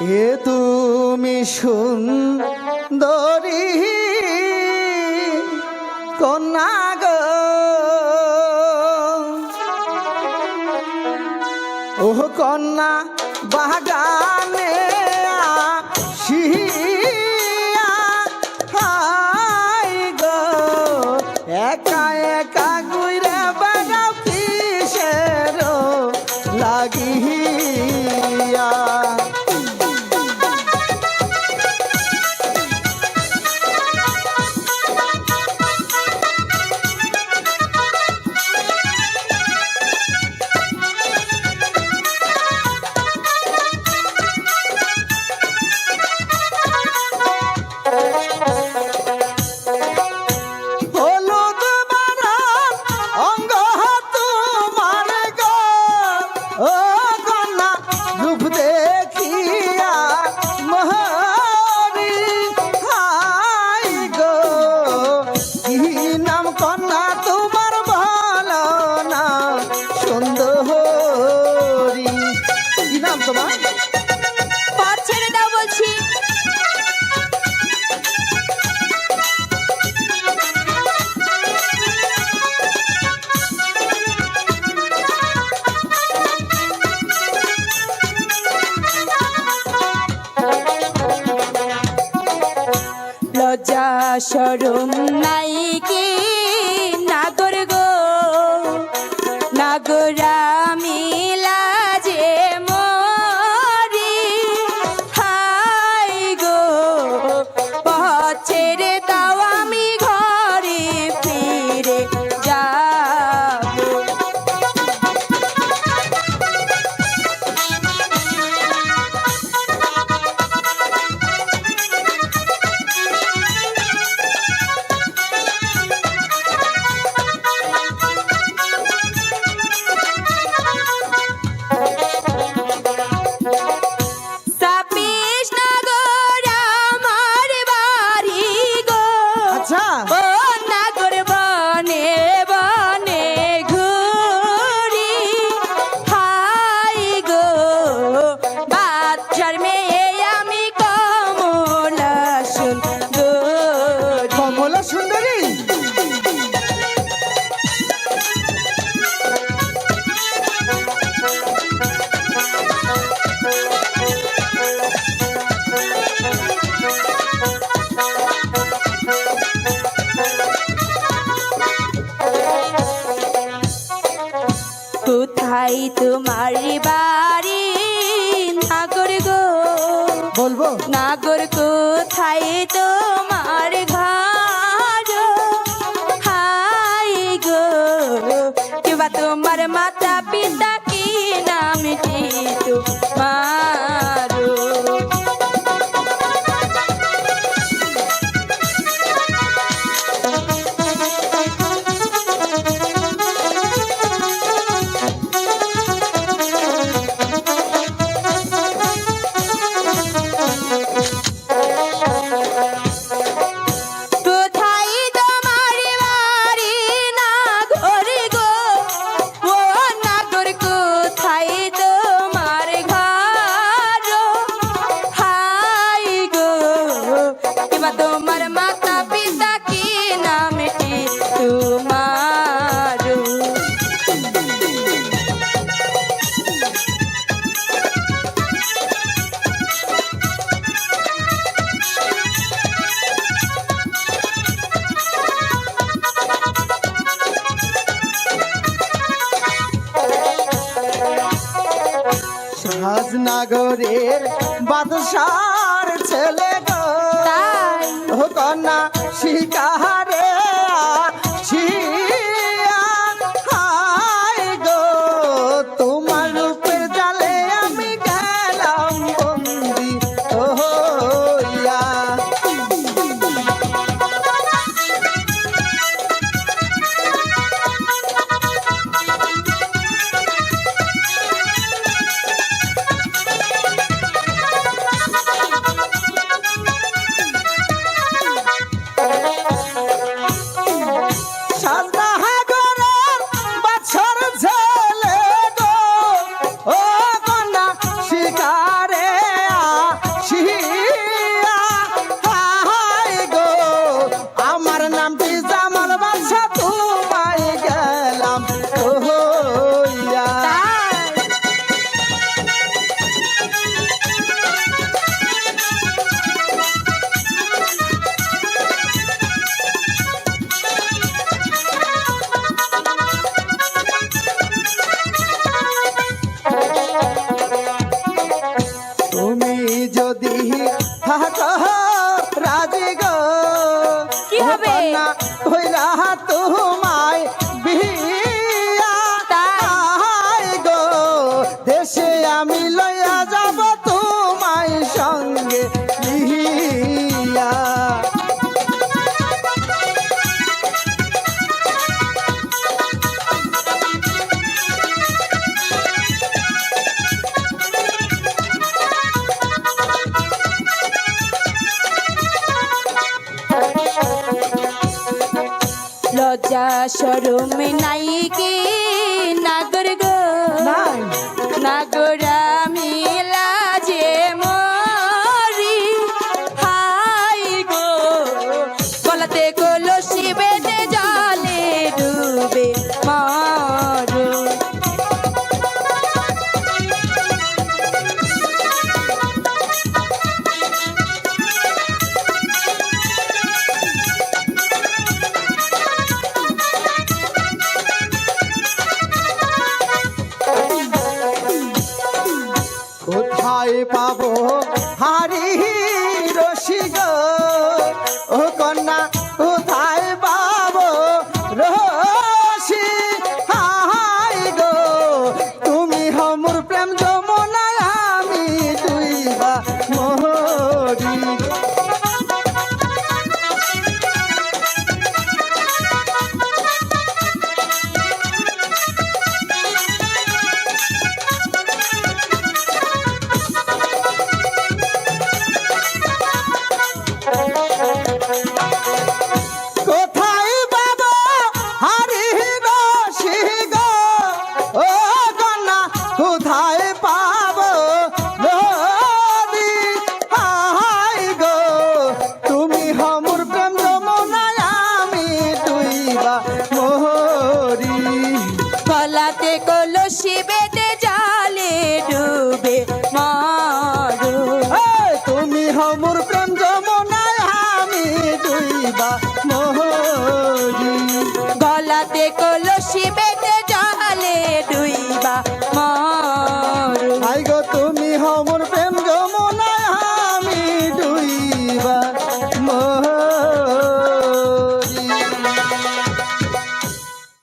এ তুমি সুন্দরী কন্যা গো। ওহ কন্যা বাগা সরম নাই। আচ্ছা। ও নাগর বনে বনে ঘুরি। গো বাচ্চার মেয়ে আমি কমলা সুন্দর। কমলা সুন্দরী? তোমার বাড়ি। নাগর গো। বলব? নাগর কোথায় তো নগরে বাদশার ছেলে গো। কন্যা শিকারে শিকার না হইলা তোমায় লজ্জা সরম নাই কি নাগর গো? নাগরা